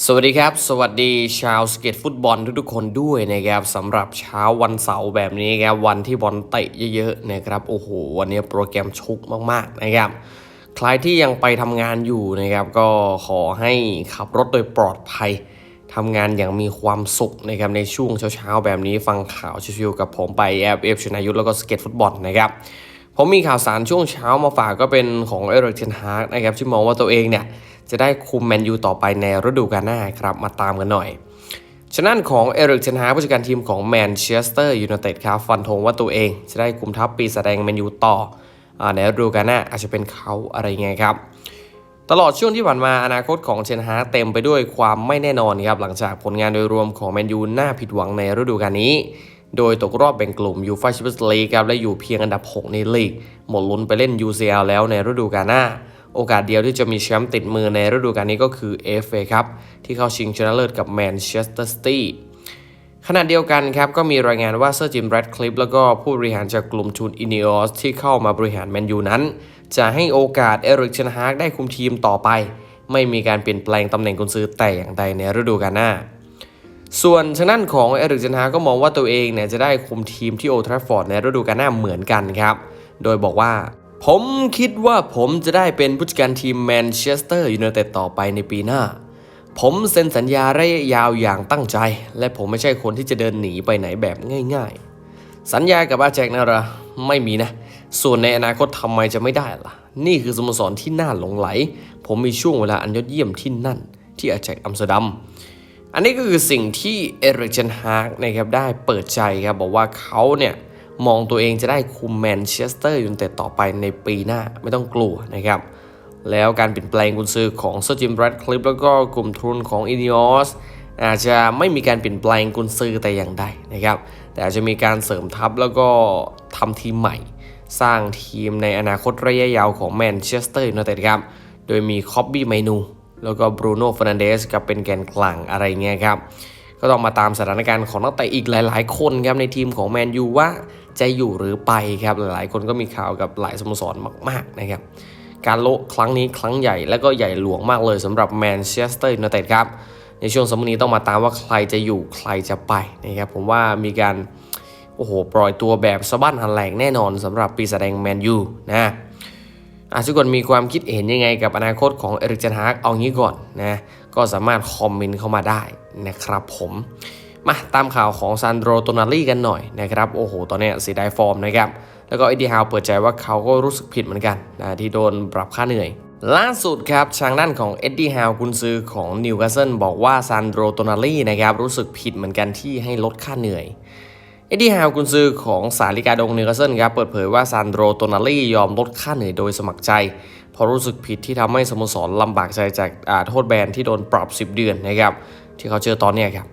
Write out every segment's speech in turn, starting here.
สวัสดีครับ สวัสดีชาวสเก็ตฟุตบอลทุกๆคนด้วยนะครับสำหรับเช้าวันเสาร์แบบนี้ครับวันที่บอลเตะเยอะๆนะครับโอ้โหวันนี้โปรแกรมชุกมากๆนะครับใครที่ยังไปทำงานอยู่นะครับ ก็ขอให้ขับรถโดยปลอดภัยทำงานอย่างมีความสุขนะครับในช่วงเช้าๆแบบนี้ฟังข่าวชิวๆกับผมไปแอบเอฟชนายุทธแล้วก็สเก็ตฟุตบอลนะครับ ผมมีข่าวสารช่วงเช้ามาฝากก็เป็นของเอริกเทนฮาร์กนะครับที่มองว่าตัวเองเนี่ยจะได้คุมแมนยูต่อไปในฤดูกาลหน้าครับมาตามกันหน่อยฉะนั้นของเอริกเทนฮากผู้จัดการทีมของแมนเชสเตอร์ยูไนเต็ดครับฟันธงว่าตัวเองจะได้คุมทัพปีแสดงแมนยูต่ออในฤดูกาลหน้าอาจจะเป็นเขาอะไรไงครับตลอดช่วงที่ผ่านมาอนาคตของเชนฮากเต็มไปด้วยความไม่แน่นอนครับหลังจากผลงานโดยรวมของแมนยูน่าผิดหวังในฤดูกาลนี้ โดยตกรอบแบ่งกลุ่มยูฟ่าแชมเปี้ยนส์ลีกครับและอยู่เพียงอันดับ 6 ในลีก หมดลุ้นไปเล่น UCL แล้วในฤดูกาลหน้า โอกาสเดียวที่จะมีแชมป์ติดมือในฤดูกาลนี้ก็คือ FA ครับที่เข้าชิงชนะเลิศกับแมนเชสเตอร์ซิตี้ขณะเดียวกันครับก็มีรายงานว่าเซอร์จิมแรดคลิฟแล้วก็ผู้บริหารจากกลุ่มทุนอินิออสที่เข้ามาบริหารแมนยูนั้น จะให้โอกาสเอริกเชนฮากได้คุมทีมต่อไป ไม่มีการเปลี่ยนแปลงตำแหน่งกุนซือแต่อย่างใดในฤดูกาลหน้า ส่วนทางด้นของเอริกเจนฮาก็มองว่าตัวเองเนี่ยจะได้คุมทีมที่โอทราฟอร์ดในฤดูกาลหน้าเหมือนกันครับ โดยบอกว่า ผมคิดว่าผมจะได้เป็นผู้จัดการทีมแมนเชสเตอร์ยูไนเต็ดต่อไปในปีหน้า ผมเซ็นสัญญาระยะยาวอย่างตั้งใจ และผมไม่ใช่คนที่จะเดินหนีไปไหนแบบง่าย ๆ สัญญากับอาแจกนะระไม่มีนะ ส่วนในอนาคตทำไมจะไม่ได้ล่ะ นี่คือสโมสรที่น่าหลงไหล ผมมีช่วงเวลาอันยอดเยี่ยมที่นั่น ที่อาแจกอัมสเตอร์ดัม อันนี้ก็คือสิ่งที่เอริกเชนฮาร์กนะครับได้เปิดใจครับบอกว่าเขาเนี่ยมองตัวเองจะได้คุมแมนเชสเตอร์ยูไนเต็ดต่อไปในปีหน้าไม่ต้องกลัวนะครับ แล้วการเปลี่ยนแปลงกุนซือของเซอร์จิมแรดคลิปแล้วก็กลุ่มทุนของอินิออสอาจจะไม่มีการเปลี่ยนแปลงกุนซือแต่อย่างใดนะครับ แต่อาจจะมีการเสริมทัพแล้วก็ทำทีมใหม่ สร้างทีมในอนาคตระยะยาวของแมนเชสเตอร์ยูไนเต็ดครับ โดยมีคอบบี้ไมนู แล้วก็บรูโน่ฟ r นันเดสกับเป็นแกนกลางอะไรเงี้ยครับ ก็ต้องมาตามสถานการณ์ของนักเตะอีกหลาย ๆ คนครับในทีมของแมนยูว่าจะอยู่หรือไปครับหลายๆ คนก็มีข่าวกับหลายสโมสรมาก ๆ นะครับ การโละครั้งนี้ครั้งใหญ่และก็ใหญ่หลวงมากเลยสำหรับแมนเชสเตอร์ยูไนเต็ดครับ ในช่วงสมนี้ต้องมาตามว่าใครจะอยู่ใครจะไปนะครับผมว่ามีการโอ้โหปล่อยตัวแบบสะบั้นหันแหลกแน่นอนสำหรับปีแสดงแมนยูนะ อาทุกคนมีความคิดเห็นยังไงกับอนาคตของเอริกเจนฮากเอางี้ก่อนนะก็สามารถคอมเมนต์เข้ามาได้นะครับผมมาตามข่าวของซานโดรโตนาลีกันหน่อยนะครับโอ้โหตอนนี้เสียดายฟอร์มนะครับแล้วก็เอ็ดดี้ฮาวเปิดใจว่าเขาก็รู้สึกผิดเหมือนกันนะที่โดนปรับค่าเหนื่อย ล่าสุดครับทางด้านของเอ็ดดี้ฮาวกุนซือของนิวคาสเซิลบอกว่าซานโดรโตนาลีนะครับรู้สึกผิดเหมือนกันที่ให้ลดค่าเหนื่อย เอ็ดดี้ฮาวกุนซือของสาลิกาดงนิวคาสเซิลครับเปิดเผยว่าซานโดรโตนาลียอมลดค่าเหนื่อยโดยสมัครใจเพราะรู้สึกผิดที่ทำให้สโมสรลำบากใจจากโทษแบนที่โดนปรับ 10 เดือนนะครับที่เขาเจอตอนนี้ครับ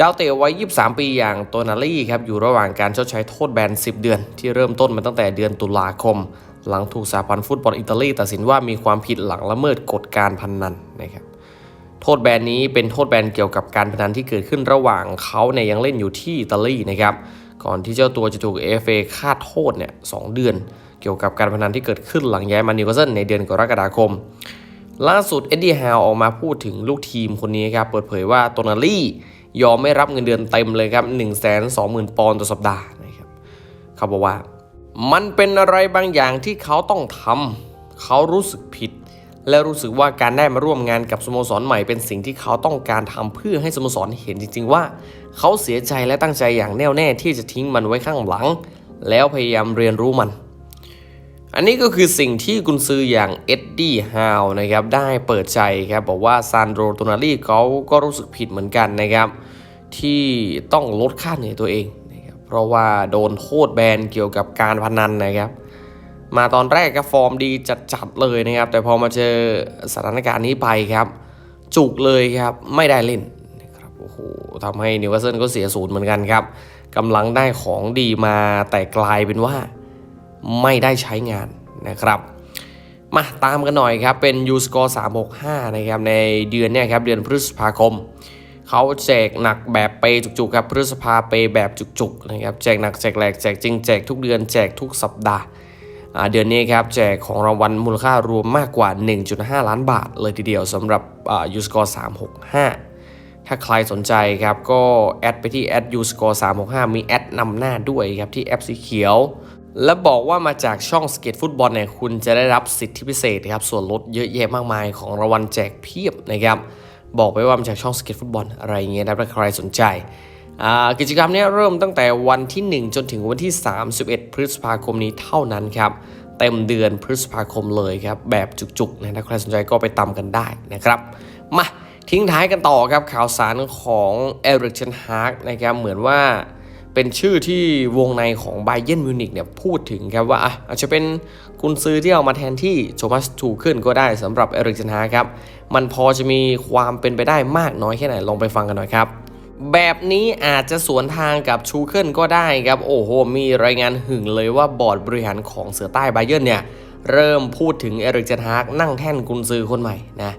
ดาวเตะวัย 23 ปีอย่างโตนาลีครับอยู่ระหว่างการชดใช้โทษแบน 10 เดือน ที่เริ่มต้นมาตั้งแต่เดือนตุลาคม หลังถูกสาพันธ์ฟุตบอลอิตาลีตัดสินว่ามีความผิดหลังละเมิดกฎการพนนันนะครับ โทษแบนนี้เป็นโทษแบนเกี่ยวกับการพนันที่เกิดขึ้นระหว่างเขาเนี่ยยังเล่นอยู่ที่อิตาลีนะครับ ก่อนที่เจ้าตัวจะถูก FA คาดโทษเนี่ยสเดือน เกี่ยวกับการพนันที่เกิดขึ้นหลังย้ายมานิวคาสเซิลในเดือนกรกฎาคม ล่าสุดเอ็ดดี้ฮาวออกมาพูดถึงลูกทีมคนนี้ครับ เปิดเผยว่าโตนาลี่ยอมไม่รับเงินเดือนเต็มเลยครับ1 2 0 0 0 0 ปอนด์ต่อสัปดาห์นะครับเขาบอกว่า มันเป็นอะไรบางอย่างที่เขาต้องทำเขารู้สึกผิด และรู้สึกว่าการได้มาร่วมงานกับสโมสรใหม่เป็นสิ่งที่เขาต้องการทำเพื่อให้สโมสรเห็นจริง ๆ ว่า เขาเสียใจและตั้งใจอย่างแน่วแน่ที่จะทิ้งมันไว้ข้างหลัง แล้วพยายามเรียนรู้มัน อันนี้ก็คือสิ่งที่กุนซืออย่างเอ็ดดี้ฮาวนะครับได้เปิดใจครับบอกว่าซานโดรโตนาลีเขาก็รู้สึกผิดเหมือนกันนะครับที่ต้องลดค่าเหนื่อยตัวเองนะครับเพราะว่าโดนโทษแบนเกี่ยวกับการพนันนะครับ มาตอนแรกก็ฟอร์มดีจัดๆเลยนะครับ แต่พอมาเจอสถานการณ์นี้ไปครับ จุกเลยครับไม่ได้เล่นนะครับโอ้โหทำให้นิวคาสเซิลก็เสียศูนย์เหมือนกันครับกำลังได้ของดีมาแต่กลายเป็นว่าไม่ได้ใช้งานนะครับ มาตามกันหน่อยครับ เป็น u s c o r e 365 นะครับ ในเดือนนี้ครับ เดือนพฤษภาคม เขาแจกหนักแบบเปย์จุกๆ ครับ พฤษภาเปย์แบบจุกๆ นะครับ แจกหนักแจกแหลกแจกจริงแจกทุกเดือนแจกทุกสัปดาห์ เดือนนี้ครับแจกของรางวัลมูลค่ารวมมากกว่า 1.5 ล้านบาท เลยทีเดียวสำหรับยูสกอร์365 ถ้าใครสนใจครับก็แอดไปที่แอดยูสกอร์365 มีแอดนำหน้าด้วยครับที่แอปสีเขียว และบอกว่ามาจากช่องสเก็ตฟุตบอลเนี่ยคุณจะได้รับสิทธิพิเศษครับส่วนลดเยอะแยะมากมายของรางวัลแจกเพียบนะครับบอกไปว่ามาจากช่องสเก็ตฟุตบอลอะไรเงี้ยนะถ้าใครสนใจ กิจกรรมนี้เริ่มตั้งแต่วันที่ 1 จนถึงวันที่ 31 พฤษภาคมนี้เท่านั้นครับ เต็มเดือนพฤษภาคมเลยครับ แบบจุกๆนะถ้าใครสนใจก็ไปตามกันได้นะครับ มาทิ้งท้ายกันต่อครับข่าวสารของเอริกเชนฮาร์กนะครับเหมือนว่าเป็นชื่อที่วงในของไบเยนมิวนิกเนี่ยพูดถึงครับว่าอะอาจจะเป็นกุนซือที่เอามาแทนที่โทมัสทูขึ้นก็ได้สำหรับเอริกเชนฮาร์กครับ มันพอจะมีความเป็นไปได้มากน้อยแค่ไหนลองไปฟังกันหน่อยครับ แบบนี้อาจจะสวนทางกับชูเคิลก็ได้ครับ โอ้โห มีรายงานหึงเลยว่าบอร์ดบริหารของเสือใต้ไบเยร์เนี่ย เริ่มพูดถึงเอริกเจนฮากนั่งแท่นกุนซือคนใหม่นะ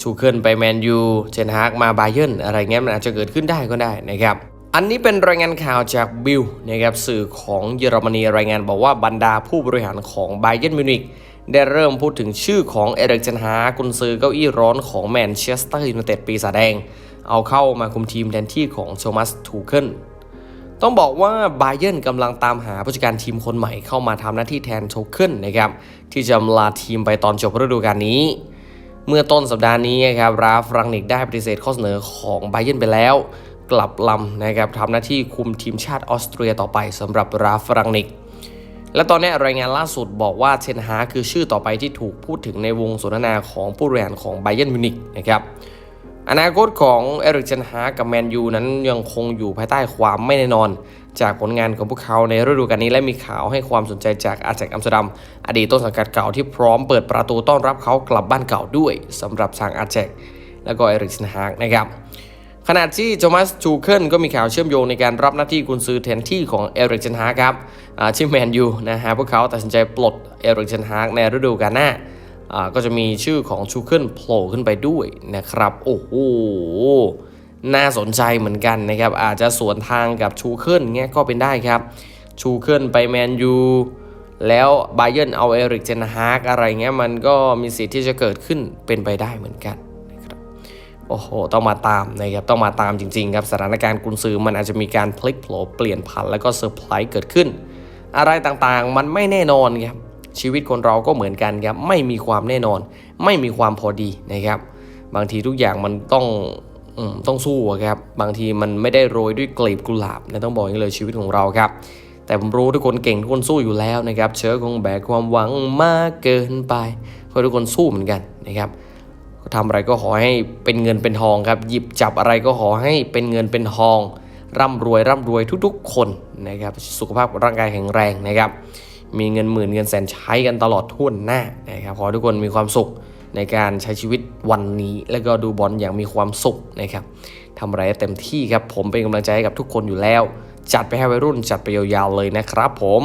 ชูเคิลไปแมนยูเจนฮากมาไบเยร์อะไรเงี้ยมันอาจจะเกิดขึ้นได้ก็ได้นะครับอันนี้เป็นรายงานข่าวจากบิลนะครับสื่อของเยอรมนีรายงานบอกว่าบรรดาผู้บริหารของไบเยร์นมิวนิกได้เริ่มพูดถึงชื่อของเอริกเจนฮากุนซือเก้าอี้ร้อนของแมนเชสเตอร์ยูไนเต็ดปีศาจแดง เอาเข้ามาคุมทีมแทนที่ของโทมัสทูเคิลต้องบอกว่าไบเยนกำลังตามหาผู้จัดการทีมคนใหม่เข้ามาทำหน้าที่แทนโทเคิลนะครับที่จะลาทีมไปตอนจบฤดูกาลนี้ เมื่อต้นสัปดาห์นี้ครับราฟรังนิกได้ปฏิเสธข้อเสนอของไบเยนไปแล้ว กลับลำนะครับทำหน้าที่คุมทีมชาติออสเตรียต่อไปสำหรับราฟรังนิกและตอนนี้รายงานล่าสุดบอกว่าเชนฮาคือชื่อต่อไปที่ถูกพูดถึงในวงสนทนาของผู้บริหารของไบเยนมิวนิกนะครับ อนาคตของเอริกเจนฮากับแมนยูนั้นยังคงอยู่ภายใต้ความไม่แน่นอน จากผลงานของพวกเขาในฤดูกาลนี้และมีข่าวให้ความสนใจจากอาแจกอัมสเตอร์ดัม อดีตต้นสังกัดเก่าที่พร้อมเปิดประตูต้อนรับเขากลับบ้านเก่าด้วยสำหรับทางอาแจกและก็เอริกเจนฮาร์นะครับขณะที่โจมัสจูเคิลก็มีข่าวเชื่อมโยงในการรับหน้าที่กุนซือแทนที่ของเอริกเจนฮาร์ครับอ่าที่แมนยูนะฮะพวกเขาตัดสินใจปลดเอริกเจนฮาร์ในฤดูกาลหน้า ก็จะมีชื่อของชูเคิลโผล่ขึ้นไปด้วยนะครับ โอ้โห น่าสนใจเหมือนกันนะครับ อาจจะสวนทางกับชูเคิลเงี้ยก็เป็นได้ครับ ชูเคิลไปแมนยูแล้วไบเยนเอาเอริกเจนฮาร์กอะไรเงี้ยมันก็มีสิทธิ์ที่จะเกิดขึ้นเป็นไปได้เหมือนกันนะครับโอ้โห ต้องมาตามนะครับ ต้องมาตามจริง ๆ ครับสถานการณ์กุนซือมันอาจจะมีการพลิกโผลเปลี่ยนผันแล้วก็เซอร์ไพรส์เกิดขึ้น อะไรต่างๆ มันไม่แน่นอนครับ ชีวิตคนเราก็เหมือนกันครับไม่มีความแน่นอน ไม่มีความพอดีนะครับ บางทีทุกอย่างมันต้องอต้องสู้ครับบางทีมันไม่ได้โรยด้วยกลีบกุหลาบนะต้องบอกอย่างเลยชีวิตของเราครับ แต่ผมรู้ทุกคนเก่งทุกคนสู้อยู่แล้วนะครับ เชื้อคงแบกความหวังมากเกินไปเพราะทุกคนสู้เหมือนกันนะครับก็ทำอะไรก็ขอให้เป็นเงินเป็นทองครับ หยิบจับอะไรก็ขอให้เป็นเงินเป็นทอง ร่ำรวยร่ำรวยทุกๆ คนนะครับ สุขภาพร่างกายแข็งแรงนะครับ มีเงินหมื่นเงินแสนใช้กันตลอดทุ่นหน้านะครับขอทุกคนมีความสุขในการใช้ชีวิตวันนี้ แล้วก็ดูบอลอย่างมีความสุขนะครับทำอะไรเต็มที่ครับผมเป็นกำลังใจให้กับทุกคนอยู่แล้ว จัดไปให้วัยรุ่นจัดไปยาวๆเลยนะครับผม